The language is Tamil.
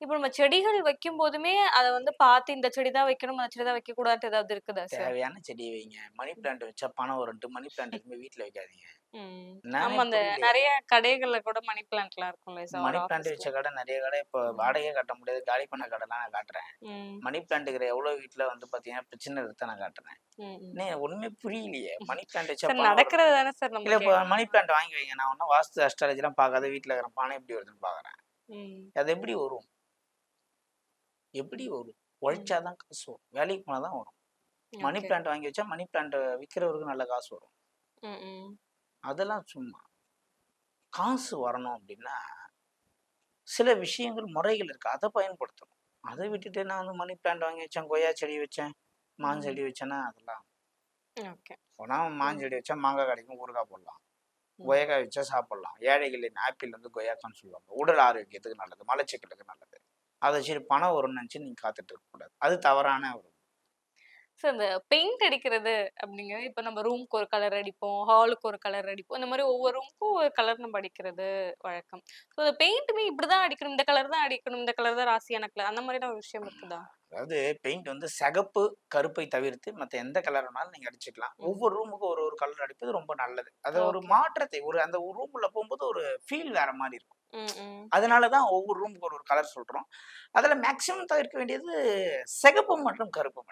இப்ப நம்ம செடிகள் வைக்கும் போதுமே அத வந்து பார்த்து இந்த செடி தான் வைக்கணும், அந்த செடி தான் வைக்கக்கூடாதுன்ட்டு ஏதாவது இருக்குதா சார்? தேவையான செடிய வைங்க. மணி பிளான்ட் வச்சா பணம் வரும்ன்ட்டு மணி பிளான்ட் எதுவுமே வீட்ல வைக்காதீங்க. ம். நானே ஆமா அந்த. நெறைய கடைகள்ல கூட மணி பிளான்ட்லாம் இருக்கும்ல சார் மணி பிளான்ட். வச்ச கடை நெறைய கடை இப்போ. வாடகையே கட்ட முடியாது. காலி பண்ண கடைலாம் நான் காட்டுறேன். மணி பிளான்ட் இருக்கிற எவ்வளோ வீட்ல வந்து பார்த்தீங்கன்னா, பிரச்சனை இருக்கத்த நான் காட்டுறேன். ஒண்ணுமே புரியலையே! மணி பிளான்ட் வச்சா. நடக்கிறது தானே சார் நம்ம இல்ல இப்போ. மணி பிளான்ட் வாங்கி வைங்க. நான் ஒன்னும் வாஸ்து அஸ்ட்ராலஜிலாம் பார்க்காத வீட்ல இருக்கிற பானை எப்படி வருதுன்னு பார்க்குறேன். ம். அது எப்படி வரும்? எப்படி வரும்? உழைச்சா ம். தான் காசு வரும். வேலைக்கு போனா தான் வரும். மணி. பிளான்ட் வாங்கி வச்சா மணி பிளான்ட் விக்கிறவருக்கு நல்ல காசு வரும். அதெல்லாம் சும்மா. காசு வரணும் அப்படின்னா, சில விஷயங்கள், முறைகள் இருக்கு. அத பயன்படுத்தணும். அத விட்டுட்டு நான் வந்து மணி பிளான்ட் வாங்கி வச்சேன், கொய்யா செடி வச்சேன், ம். மாஞ்செடி வச்சேன்னா அதெல்லாம். போனா. மாஞ்செடி வச்சா மாங்காய் கிடைக்கும், ஊறுகாய் போடலாம். கொய்யாக்காய் வச்சா சாப்பிடலாம். ஏழைகளின் ஆப்பிள் வந்து கொய்யாக்கான்னு சொல்லுவாங்க. உடல் ஆரோக்கியத்துக்கு நல்லது, மலச்சிக்கலுக்கு நல்லது. அத சரி பணம் வரும்னு நினைச்சு நீங்க காத்துட்டு இருக்கக்கூடாது. அது தவறான ஒரு சார் இந்த பெயிண்ட் அடிக்கிறது அப்படிங்கிறது இப்ப நம்ம ரூம்க்கு ஒரு கலர் அடிப்போம், ஹாலுக்கு ஒரு கலர் அடிப்போம். இந்த மாரி ஒவ்வொரு ரூமுக்கும் ஒரு கலர் நம்ம அடிக்கிறது வழக்கம். ஸோ அந்த பெயிண்ட்டுமே இப்படிதான் அடிக்கணும், இந்த கலர் தான் அடிக்கணும், இந்த கலர் தான் ராசியான கலர் அந்த மாதிரிலாம் ஒரு விஷயம் இருக்குதா? அதாவது பெயிண்ட் வந்து சிகப்பு, கருப்பை தவிர்த்து மத்த எந்த கலர் வேணாலும் நீங்க அடிச்சுக்கலாம். ஒவ்வொரு ரூமுக்கும் ஒரு ஒரு கலர் அடிப்பது ரொம்ப நல்லது. அது ஒரு. மாற்றத்தை ஒரு அந்த ரூமுள்ள போகும்போது ஒரு ஃபீல் வேற மாரி இருக்கும். அதனால தான் ஒவ்வொரு ரூமுக்கு ஒரு ஒரு கலர் சொல்றோம். அதுல மேக்சிமம் தவிர்க்க வேண்டியது சிகப்பு மற்றும் கருப்பு மட்டும்.